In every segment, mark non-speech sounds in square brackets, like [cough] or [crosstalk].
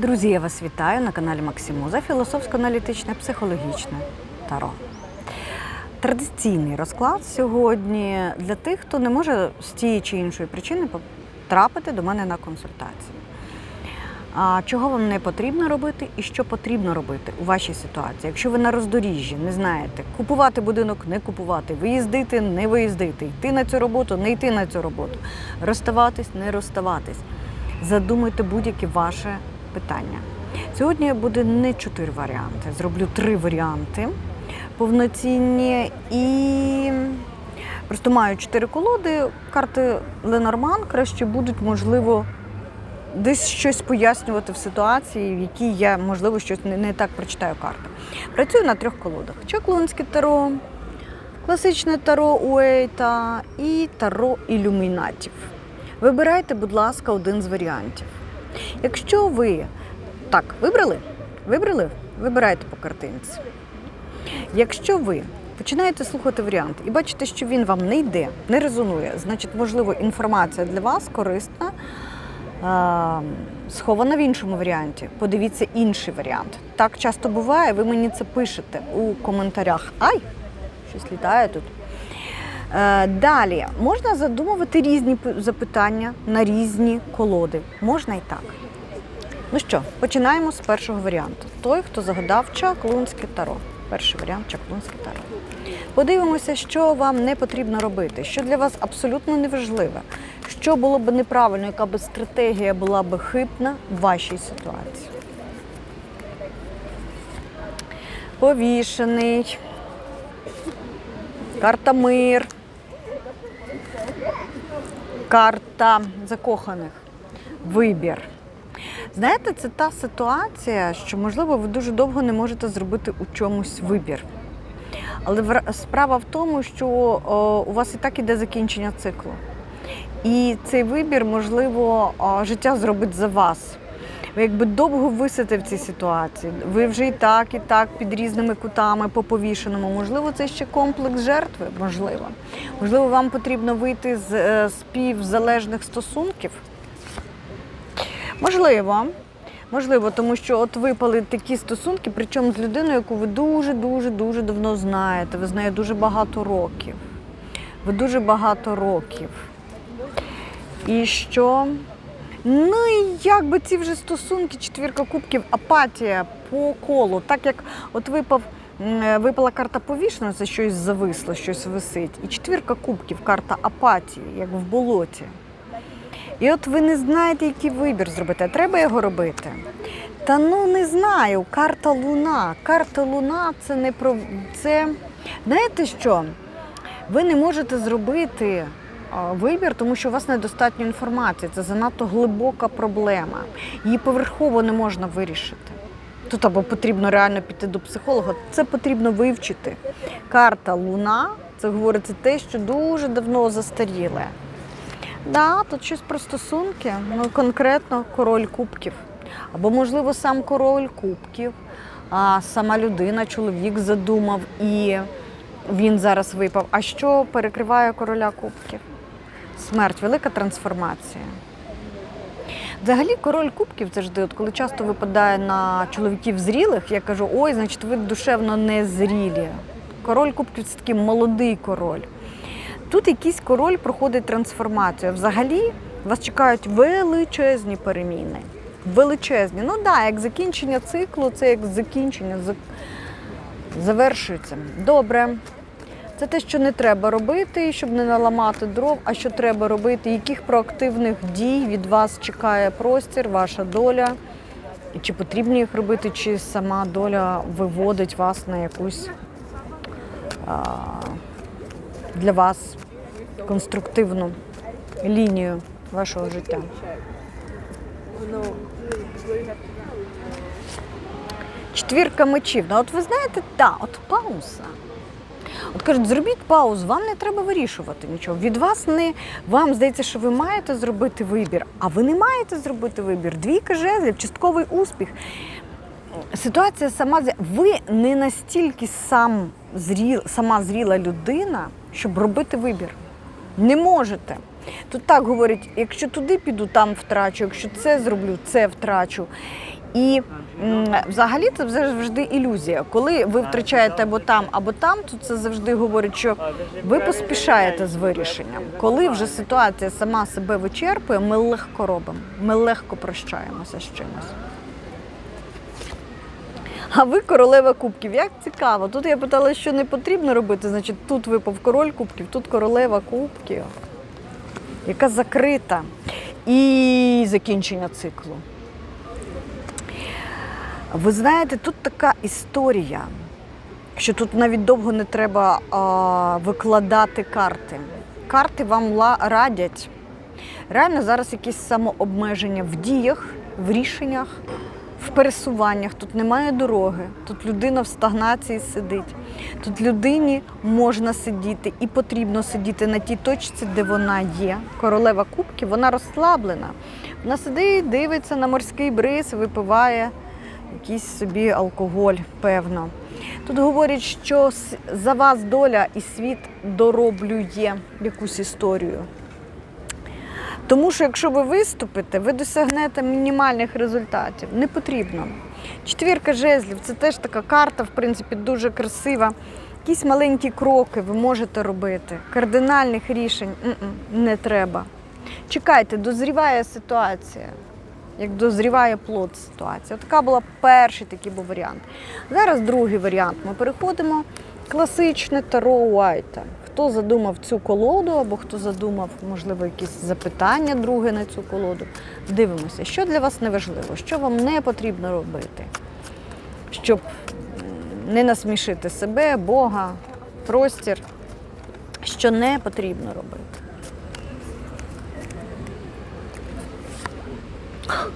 Друзі, я вас вітаю на каналі Максимуза філософсько-аналітичне психологічне таро. Традиційний розклад сьогодні для тих, хто не може з тієї чи іншої причини потрапити до мене на консультацію. А чого вам не потрібно робити і що потрібно робити у вашій ситуації? Якщо ви на роздоріжжі не знаєте, купувати будинок, не купувати, виїздити, не виїздити, йти на цю роботу, не йти на цю роботу, розставатись, не розставатись. Задумайте будь-яке ваше питання. Сьогодні буде не чотири варіанти, зроблю три варіанти повноцінні і просто маю чотири колоди. Карти Ленорман краще будуть, можливо, десь щось пояснювати в ситуації, в якій я, можливо, щось не, так прочитаю карти. Працюю на трьох колодах: Чаклунське таро, класичне таро Уейта і таро ілюмінатів. Вибирайте, будь ласка, один з варіантів. Якщо ви так, вибрали? Вибрали? Вибирайте по картинці. Якщо ви починаєте слухати варіант і бачите, що він вам не йде, не резонує, значить, можливо, інформація для вас корисна, схована в іншому варіанті. Подивіться інший варіант. Так часто буває, ви мені це пишете у коментарях. Ай, щось літає тут. Е, Далі можна задумувати різні запитання на різні колоди. Можна і так. Ну що, починаємо з першого варіанту. Той, хто загадав чаклунське таро. Перший варіант чаклунське таро. Подивимося, що вам не потрібно робити, що для вас абсолютно неважливе, що було б неправильно, яка б стратегія була б хибна в вашій ситуації. Повішений. Карта мир. Карта закоханих. Вибір. Знаєте, це та ситуація, що, можливо, ви дуже довго не можете зробити у чомусь вибір. Але справа в тому, що у вас і так іде закінчення циклу. І цей вибір, можливо, життя зробить за вас. Ви якби довго висите в цій ситуації. Ви вже і так, і так під різними кутами по повішеному. Можливо, це ще комплекс жертви, можливо. Можливо, вам потрібно вийти з е, співзалежних стосунків. Можливо. Можливо, тому що от випали такі стосунки, причому з людиною, яку ви дуже-дуже дуже давно знаєте. Ви знаєте дуже багато років. Ви дуже багато років. І що? Ну і якби ці вже стосунки, четвірка кубків, апатія по колу. Так як от випав, випала карта повішена, це щось зависло, щось висить. І четвірка кубків, карта апатії, як в болоті. І от ви не знаєте, який вибір зробити. А треба його робити. Та ну не знаю. Карта Луна. Карта Луна це не про це. Знаєте що? Ви не можете зробити вибір, тому що у вас недостатньо інформації. Це занадто глибока проблема. Її поверхово не можна вирішити. Тут або потрібно реально піти до психолога, це потрібно вивчити. Карта Луна це говориться те, що дуже давно застаріле. Да, тут щось про стосунки, ну конкретно король кубків. Або, можливо, сам король кубків, а сама людина, чоловік задумав і він зараз випав. А що перекриває короля кубків? Смерть, велика трансформація. Взагалі, король кубків завжди, от коли часто випадає на чоловіків зрілих, я кажу, ой, значить, ви душевно не зрілі. Король кубків це такий молодий король. Тут якийсь король проходить трансформацію. Взагалі вас чекають величезні переміни. Величезні. Ну так, да, як закінчення циклу, це як закінчення завершується. Добре. Це те, що не треба робити, щоб не наламати дров, а що треба робити, яких проактивних дій від вас чекає простір, ваша доля, і чи потрібно їх робити, чи сама доля виводить вас на якусь а, для вас конструктивну лінію вашого життя. Четвірка мечів. Ну, от ви знаєте, так, от пауза. От кажуть, зробіть паузу, вам не треба вирішувати нічого. Від вас не вам здається, що ви маєте зробити вибір, а ви не маєте зробити вибір. Двійка жезлів, частковий успіх. Ситуація сама ви не настільки сам зріл, сама зріла людина, щоб робити вибір. Не можете. Тут так говорять, якщо туди піду, там втрачу, якщо це зроблю, це втрачу. І взагалі це завжди ілюзія. Коли ви втрачаєте або там, або там, то це завжди говорить, що ви поспішаєте з вирішенням. Коли вже ситуація сама себе вичерпує, ми легко робимо, ми легко прощаємося з чимось. А ви королева кубків. Як цікаво. Тут я питала, що не потрібно робити. Значить, тут випав король кубків, тут королева кубків, яка закрита. І закінчення циклу. Ви знаєте, тут така історія, що тут навіть довго не треба а, викладати карти. Карти вам ла- радять. Реально зараз якісь самообмеження в діях, в рішеннях, в пересуваннях. Тут немає дороги, тут людина в стагнації сидить. Тут людині можна сидіти і потрібно сидіти на тій точці, де вона є. Королева кубків, вона розслаблена. Вона сидить, дивиться на морський бриз, випиває якийсь собі алкоголь, певно. Тут говорять, що за вас доля і світ дороблює якусь історію. Тому що якщо ви виступите, ви досягнете мінімальних результатів. Не потрібно. Четвірка жезлів це теж така карта, в принципі, дуже красива. Якісь маленькі кроки ви можете робити. Кардинальних рішень не треба. Чекайте, дозріває ситуація. Як дозріває плод ситуація. Така була перший такий був варіант. Зараз другий варіант. Ми переходимо класичне Таро Уайта. Хто задумав цю колоду, або хто задумав, можливо, якісь запитання друге на цю колоду. Дивимося, що для вас не важливо, що вам не потрібно робити, щоб не насмішити себе, Бога, простір, що не потрібно робити.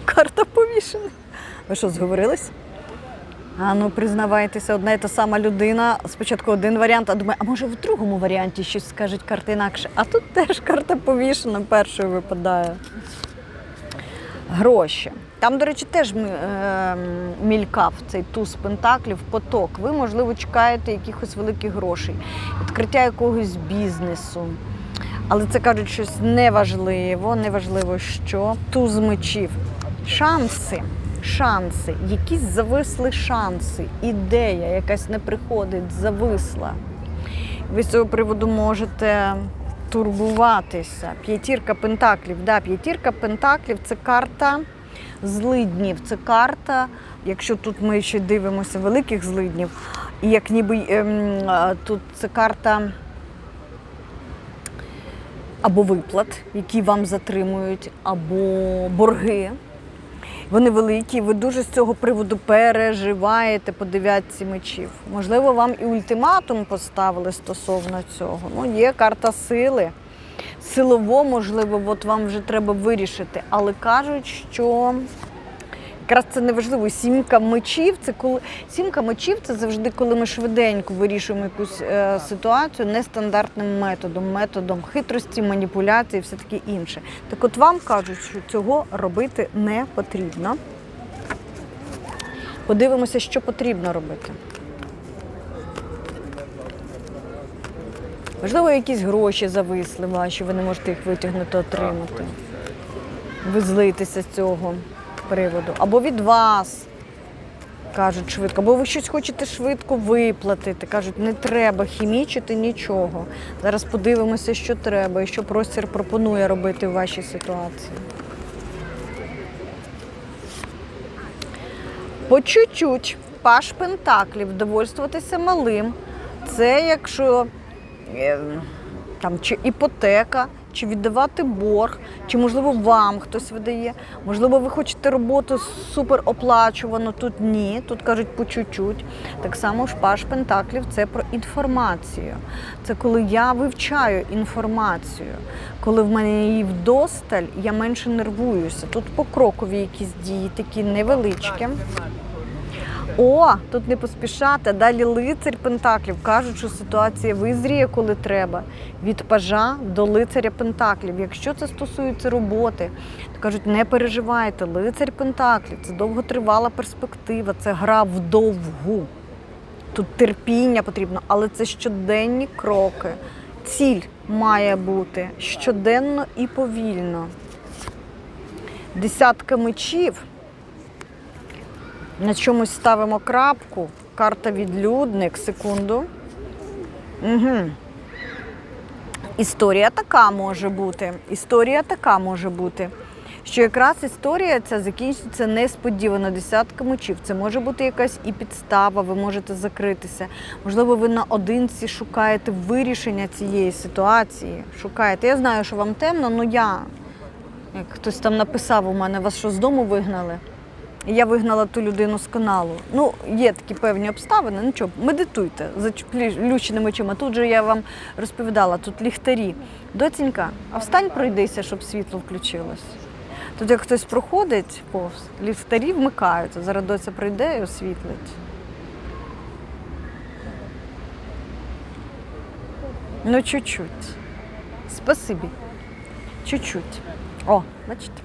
Карта повішена. Ви що, зговорились? А ну признавайтеся, одна і та сама людина. Спочатку один варіант, а думає, а може в другому варіанті щось скажуть карти інакше. А тут теж карта повішена першою випадає. Гроші. Там, до речі, теж е, мількав цей туз пентаклів, поток. Ви, можливо, чекаєте якихось великих грошей, відкриття якогось бізнесу. Але це кажуть щось неважливо, неважливо що. Туз мечів. Шанси, шанси, якісь зависли шанси, ідея якась не приходить, зависла. Ви з цього приводу можете турбуватися. П'ятірка пентаклів. Да, п'ятірка пентаклів це карта злиднів. Це карта, якщо тут ми ще дивимося великих злиднів, і як ніби ем, тут це карта або виплат, які вам затримують, або борги. Вони великі, ви дуже з цього приводу переживаєте по дев'ятці мечів. Можливо, вам і ультиматум поставили стосовно цього. Ну, є карта сили. Силово, можливо, от вам вже треба вирішити. Але кажуть, що якраз це неважливо. Сімка мечів це коли сімка мечів це завжди, коли ми швиденько вирішуємо якусь е, ситуацію нестандартним методом, методом хитрості, маніпуляції, і все таке інше. Так от вам кажуть, що цього робити не потрібно. Подивимося, що потрібно робити. Можливо, якісь гроші зависли ваші, ви не можете їх витягнути, отримати. Ви злитеся з цього приводу. Або від вас кажуть швидко, або ви щось хочете швидко виплатити. Кажуть, не треба хімічити нічого. Зараз подивимося, що треба і що простір пропонує робити в вашій ситуації. По чуть-чуть паш пентаклів, довольствуватися малим. Це якщо е, там чи іпотека, чи віддавати борг, чи можливо вам хтось видає. Можливо, ви хочете роботу супер оплачувану. Тут ні. Тут кажуть по чуть-чуть. Так само ж паш пентаклів це про інформацію. Це коли я вивчаю інформацію, коли в мене її вдосталь, я менше нервуюся. Тут покрокові якісь дії, такі невеличкі. О, тут не поспішати. Далі лицар Пентаклів. Кажуть, що ситуація визріє, коли треба. Від пажа до лицаря Пентаклів. Якщо це стосується роботи, то кажуть, не переживайте. Лицар Пентаклів це довготривала перспектива, це гра вдовгу. Тут терпіння потрібно, але це щоденні кроки. Ціль має бути щоденно і повільно. Десятка мечів На чомусь ставимо крапку. Карта відлюдник, секунду. Угу. Історія така може бути. Історія така може бути. Що якраз історія ця закінчиться несподівано десятка мечів. Це може бути якась і підстава, ви можете закритися. Можливо, ви наодинці шукаєте вирішення цієї ситуації. Шукаєте. Я знаю, що вам темно, але я, як хтось там написав у мене, вас що з дому вигнали. Я вигнала ту людину з каналу. Ну, є такі певні обставини. Ну що, медитуйте за плющеними очима. Тут же я вам розповідала, тут ліхтарі. Доцінька, а встань пройдися, щоб світло включилось. Тут як хтось проходить повз, ліхтарі вмикаються. Зараз доця прийде і освітлить. Ну, чуть-чуть. Спасибі. Чуть-чуть. О, бачите?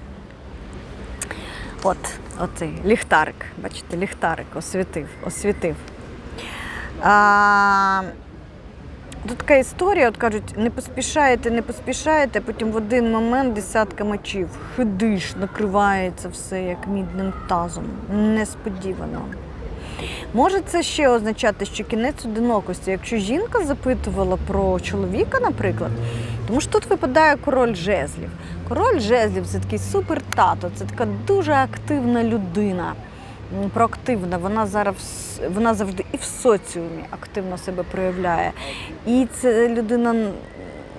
От, оцей ліхтарик. Бачите, ліхтарик освітив, освітив. А, тут така історія, от кажуть, не поспішаєте, не поспішаєте, потім в один момент десятка мечів. Хидиш, накривається все як мідним тазом. Несподівано. Може це ще означати, що кінець одинокості. Якщо жінка запитувала про чоловіка, наприклад, тому що тут випадає король жезлів. Король жезлів це такий супер тато, це така дуже активна людина. Проактивна, вона зараз вона завжди і в соціумі активно себе проявляє. І це людина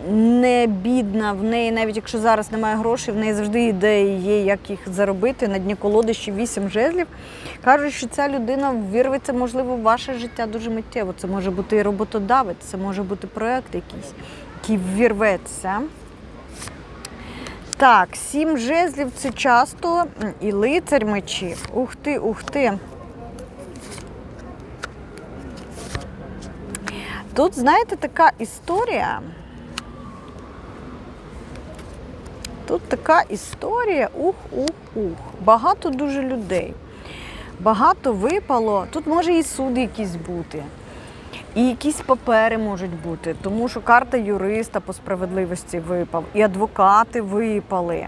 не бідна, в неї, навіть якщо зараз немає грошей, в неї завжди ідеї є, як їх заробити. На дні колоди ще вісім жезлів. Кажуть, що ця людина вірветься, можливо, в ваше життя дуже миттєво. Це може бути і роботодавець, це може бути проект якийсь, який вірветься. Так, сім жезлів це часто і лицар мечів. Ух ти, ух ти. Тут, знаєте, така історія. Тут така історія, ух, ух, ух. Багато дуже людей. Багато випало. Тут може і суд якийсь бути. І якісь папери можуть бути, тому що карта юриста по справедливості випав, і адвокати випали.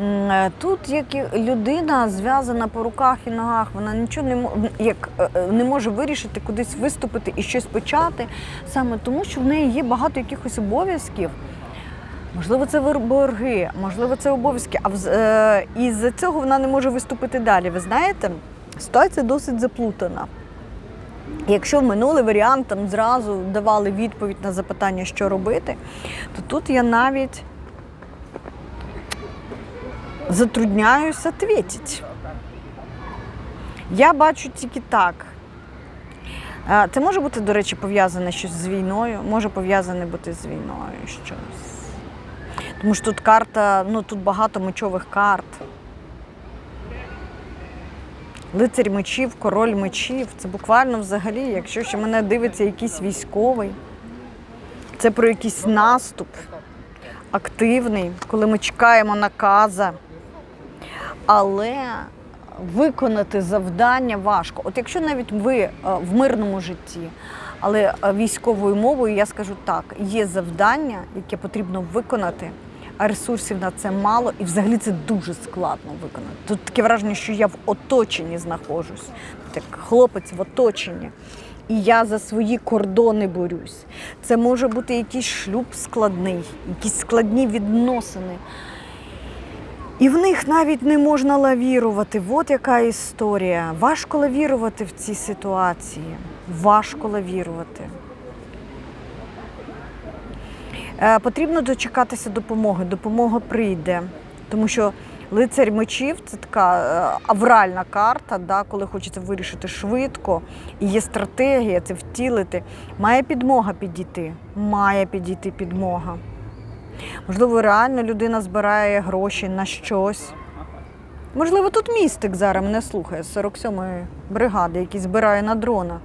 Е, Тут як людина зв'язана по руках і ногах, вона нічого не як е, е, не може вирішити кудись виступити і щось почати, саме тому, що в неї є багато якихось обов'язків. Можливо, це борги, можливо, це обов'язки. А з-за цього вона не може виступити далі. Ви знаєте, ситуація досить заплутана. Якщо в минулий варіант там зразу давали відповідь на запитання, що робити, то тут я навіть затрудняюся відповідати. Я бачу тільки так. Це може бути, до речі, пов'язане щось з війною, може пов'язане бути з війною щось. Тому що тут карта, ну тут багато мечових карт. Лицарь мечів, король мечів. Це буквально взагалі, якщо ще мене дивиться якийсь військовий, це про якийсь наступ активний, коли ми чекаємо наказа. Але виконати завдання важко. От якщо навіть ви е, в мирному житті, але е, військовою мовою я скажу так: є завдання, яке потрібно виконати, а ресурсів на це мало, і взагалі це дуже складно виконати. Тут таке враження, що я в оточенні знаходжусь, як хлопець в оточенні. І я за свої кордони борюсь. Це може бути якийсь шлюб складний, якісь складні відносини. І в них навіть не можна лавірувати. От яка історія. Важко лавірувати в цій ситуації. Важко лавірувати. Е, Потрібно дочекатися допомоги. Допомога прийде. Тому що лицарь мечів це така е, авральна карта, да, коли хочеться вирішити швидко, і є стратегія це втілити. Має підмога підійти. Має підійти підмога. Можливо, реально людина збирає гроші на щось. Можливо, тут містик зараз мене слухає з 47-ї бригади, який збирає на дрона.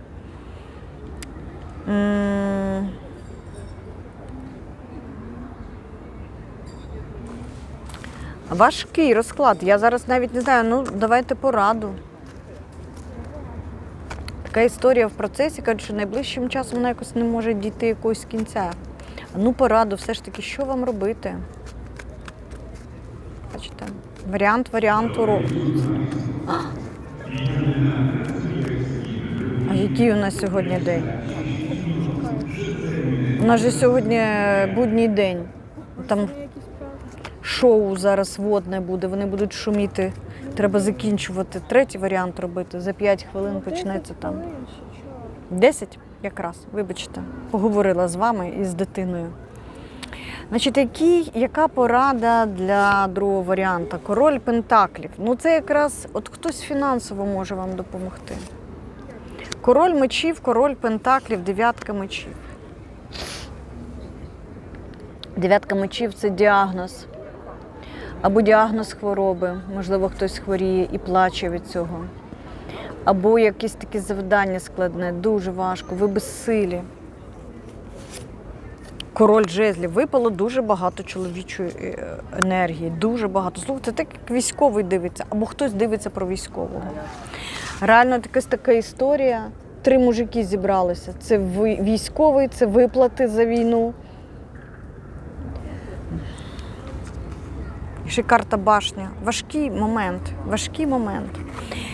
Важкий розклад. Я зараз навіть не знаю, ну давайте пораду. Така історія в процесі, кажуть, що найближчим часом вона якось не може дійти якогось кінця. Ну, пораду, все ж таки, що вам робити? Бачите? Варіант варіанту ро- А! Який у нас сьогодні день? У нас же сьогодні будній день. Там шоу зараз водне буде, вони будуть шуміти. Треба закінчувати. Третій варіант робити. За 5 хвилин почнеться там. 10 якраз, вибачте, поговорила з вами і з дитиною. Значить, який, яка порада для другого варіанта? Король Пентаклів. Ну, це якраз от хтось фінансово може вам допомогти. Король мечів, король Пентаклів, дев'ятка мечів. Дев'ятка мечів це діагноз. Або діагноз хвороби. Можливо, хтось хворіє і плаче від цього. Або якесь таке завдання складне, дуже важко, ви безсилі. Король жезлів випало дуже багато чоловічої е, енергії, дуже багато. Слухайте, так як військовий дивиться, або хтось дивиться про військового. Реально якась така історія. Три мужики зібралися. Це військовий, це виплати за війну. Ще карта башня. Важкий момент. Важкий момент.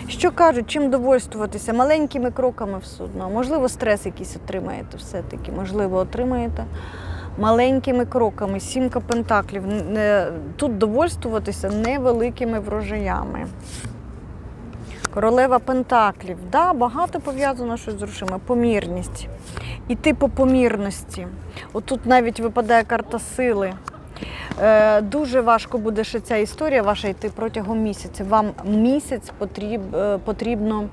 Що кажуть, чим довольствуватися? Маленькими кроками все одно. Можливо, стрес якийсь отримаєте все-таки, можливо, отримаєте. Маленькими кроками, сімка пентаклів. Тут довольствуватися невеликими врожаями. Королева Пентаклів. Да, багато пов'язано щось з грошима. Помірність. Іти по помірності. Отут навіть випадає карта сили. Е, дуже важко буде ще ця історія ваша йти протягом місяця. Вам місяць потріб, е, потрібно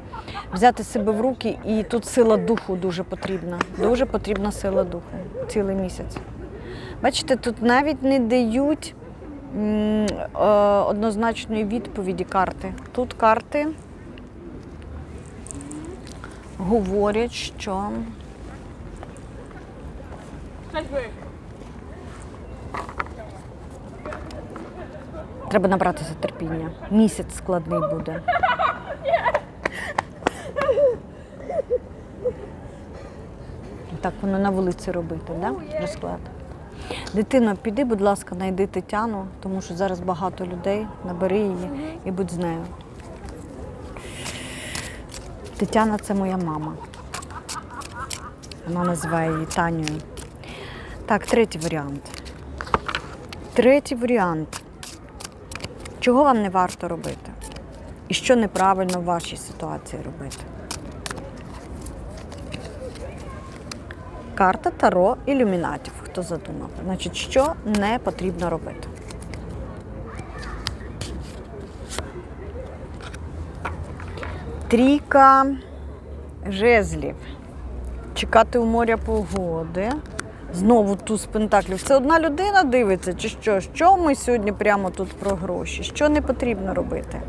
взяти себе в руки, і тут сила духу дуже потрібна. Дуже потрібна сила духу цілий місяць. Бачите, тут навіть не дають е, однозначної відповіді карти. Тут карти говорять, що треба набратися терпіння. Місяць складний буде. Так воно на вулиці робити, да? розклад. Дитино, піди, будь ласка, знайди Тетяну, тому що зараз багато людей, набери її і будь з нею. Тетяна це моя мама. Вона називає її Танею. Так, третій варіант. Третій варіант. Чого вам не варто робити? І що неправильно в вашій ситуації робити? Карта Таро ілюмінатів. Хто задумав? Значить, що не потрібно робити? Трійка жезлів. Чекати у моря погоди. Знову туз пентаклів. Це одна людина дивиться, чи що? Що ми сьогодні прямо тут про гроші? Що не потрібно робити?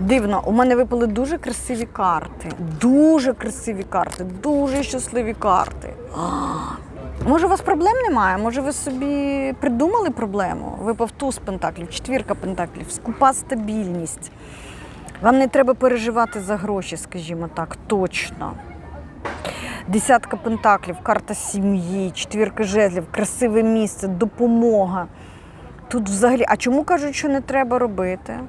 Дивно, у мене випали дуже красиві карти. Дуже красиві карти, дуже щасливі карти. [gasps] Може, у вас проблем немає? Може, ви собі придумали проблему? Випав туз пентаклів, четвірка пентаклів, скупа стабільність. Вам не треба переживати за гроші, скажімо так, точно. Десятка пентаклів, карта сім'ї, четвірка жезлів, красиве місце, допомога. Тут взагалі, а чому кажуть, що не треба робити?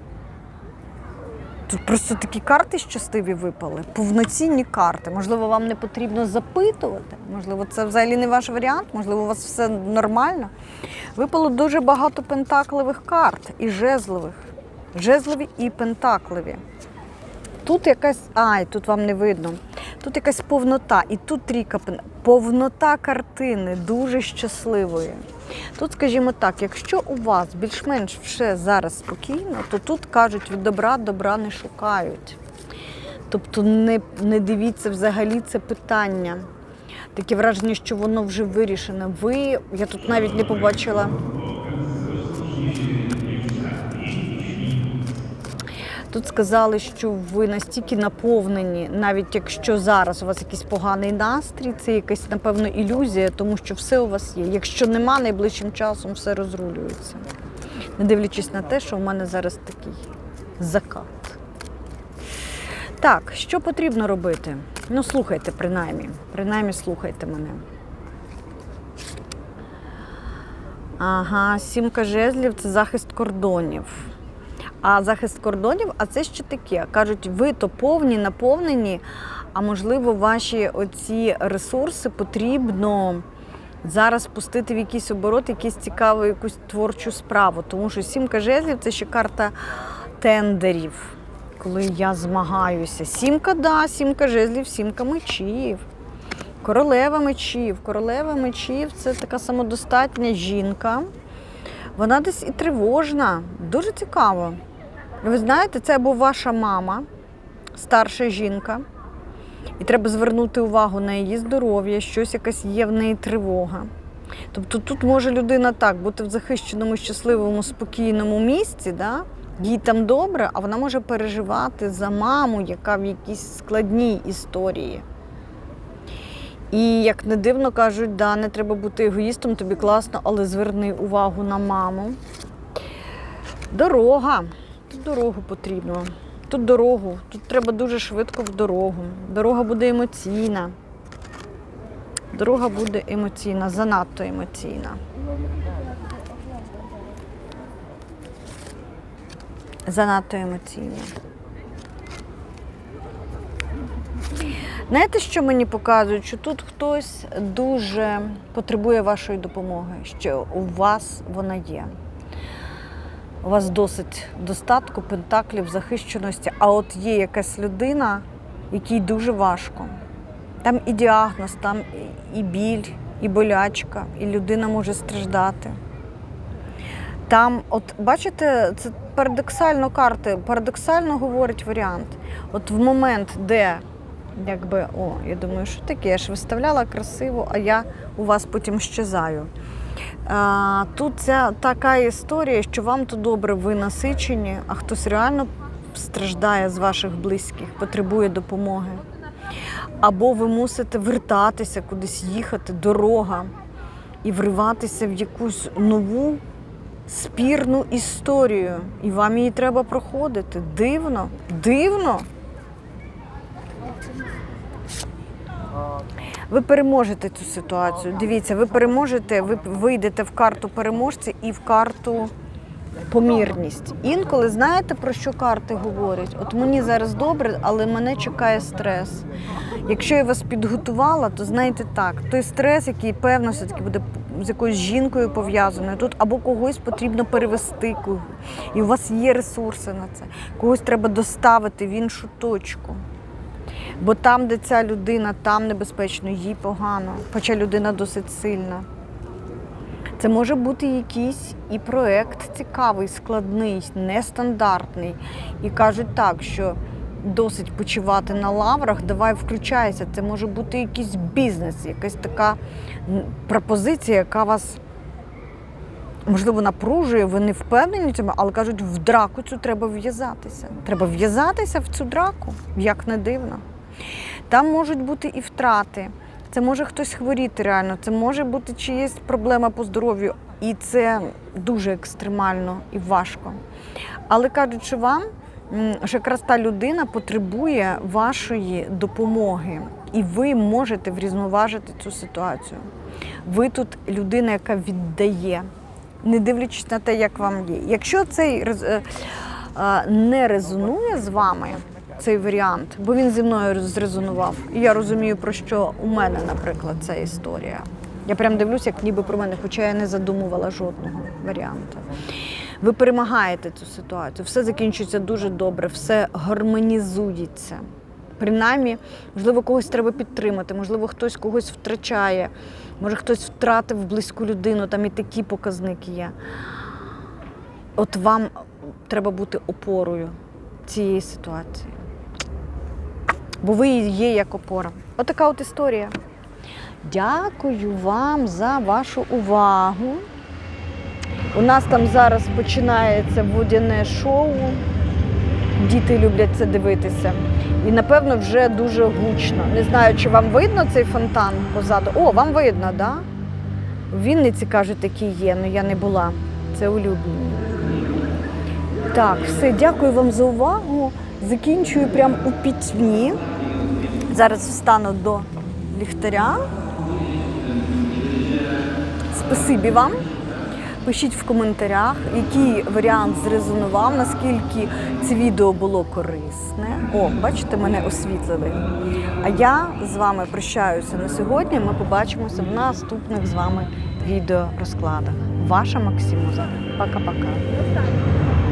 Тут просто такі карти щасливі випали, повноцінні карти. Можливо, вам не потрібно запитувати. Можливо, це взагалі не ваш варіант, можливо, у вас все нормально. Випало дуже багато пентакливих карт і жезлових. Жезлові і пентакливі. Тут якась. Ай, тут вам не видно. Тут якась повнота, і тут трійка повнота картини дуже щасливої. Тут, скажімо так, якщо у вас більш-менш все зараз спокійно, то тут кажуть, від добра добра не шукають. Тобто не, не дивіться взагалі це питання. Таке враження, що воно вже вирішено. Ви, я тут навіть не побачила. Тут сказали, що ви настільки наповнені, навіть якщо зараз у вас якийсь поганий настрій, це якась, напевно, ілюзія, тому що все у вас є. Якщо нема, найближчим часом все розрулюється. Не дивлячись на те, що у мене зараз такий закат. Так, що потрібно робити? Ну, слухайте, принаймні. Принаймні слухайте мене. Ага, сімка жезлів це захист кордонів. А захист кордонів, а це ще таке. Кажуть, ви то повні, наповнені, а можливо, ваші оці ресурси потрібно зараз пустити в якийсь оборот, якийсь цікаву, якусь творчу справу. Тому що сімка жезлів це ще карта тендерів, коли я змагаюся. Сімка, да, сімка жезлів, сімка мечів. Королева мечів. Королева мечів це така самодостатня жінка. Вона десь і тривожна, дуже цікаво. Ви знаєте, це або ваша мама, старша жінка, і треба звернути увагу на її здоров'я, щось якась є в неї тривога. Тобто тут може людина так бути в захищеному, щасливому, спокійному місці, да? їй там добре, а вона може переживати за маму, яка в якійсь складній історії. І як не дивно кажуть, да, не треба бути егоїстом, тобі класно, але зверни увагу на маму. Дорога. Тут дорогу потрібно. Тут дорогу. Тут треба дуже швидко в дорогу. Дорога буде емоційна. Дорога буде емоційна, занадто емоційна. Занадто емоційна. Знаєте, що мені показують? Що тут хтось дуже потребує вашої допомоги, що у вас вона є. У вас досить достатку, пентаклів, захищеності, а от є якась людина, якій дуже важко. Там і діагноз, там і біль, і болячка, і людина може страждати. Там, от бачите, це парадоксально карти, парадоксально говорить варіант. От в момент, де якби, о, я думаю, що таке, я ж виставляла красиво, а я у вас потім щезаю. Тут ця така історія, що вам то добре, ви насичені, а хтось реально страждає з ваших близьких, потребує допомоги. Або ви мусите вертатися, кудись їхати, дорога, і вриватися в якусь нову спірну історію. І вам її треба проходити. Дивно, дивно. Ви переможете цю ситуацію. Дивіться, ви переможете, ви вийдете в карту переможця і в карту помірність. Інколи знаєте про що карти говорять? От мені зараз добре, але мене чекає стрес. Якщо я вас підготувала, то знаєте так, той стрес, який певно все-таки буде з якоюсь жінкою пов'язаною, тут або когось потрібно перевести, і у вас є ресурси на це. Когось треба доставити в іншу точку. Бо там, де ця людина, там небезпечно, їй погано, хоча людина досить сильна. Це може бути якийсь і проект цікавий, складний, нестандартний. І кажуть так, що досить почивати на лаврах, давай включайся. Це може бути якийсь бізнес, якась така пропозиція, яка вас, можливо, напружує, ви не впевнені цьому, але кажуть, в драку цю треба в'язатися. Треба в'язатися в цю драку, як не дивно. Там можуть бути і втрати. Це може хтось хворіти реально, це може бути чиєсь проблема по здоров'ю, і це дуже екстремально і важко. Але кажуть, що вам що якраз та людина потребує вашої допомоги, і ви можете врізноважити цю ситуацію. Ви тут людина, яка віддає, не дивлячись на те, як вам є. Якщо цей не резонує з вами цей варіант, бо він зі мною зрезонував. І я розумію, про що у мене, наприклад, ця історія. Я прям дивлюся, як ніби про мене, хоча я не задумувала жодного варіанту. Ви перемагаєте цю ситуацію, все закінчується дуже добре, все гармонізується. Принаймні, можливо, когось треба підтримати, можливо, хтось когось втрачає, може хтось втратив близьку людину, там і такі показники є. От вам треба бути опорою цієї ситуації. Бо ви є як опора. Отака от історія. Дякую вам за вашу увагу. У нас там зараз починається водяне шоу. Діти люблять це дивитися. І, напевно, вже дуже гучно. Не знаю, чи вам видно цей фонтан позаду. О, вам видно, так? Да? В Вінниці кажуть, такий є, але я не була. Це улюблені. Так, все, дякую вам за увагу. Закінчую прямо у пітьмі. Зараз встану до ліхтаря. Спасибі вам. Пишіть в коментарях, який варіант зрезонував, наскільки це відео було корисне. О, бачите, мене освітлили. А я з вами прощаюся на сьогодні. Ми побачимося в наступних з вами відео розкладах. Ваша Максимуза. Пока-пока.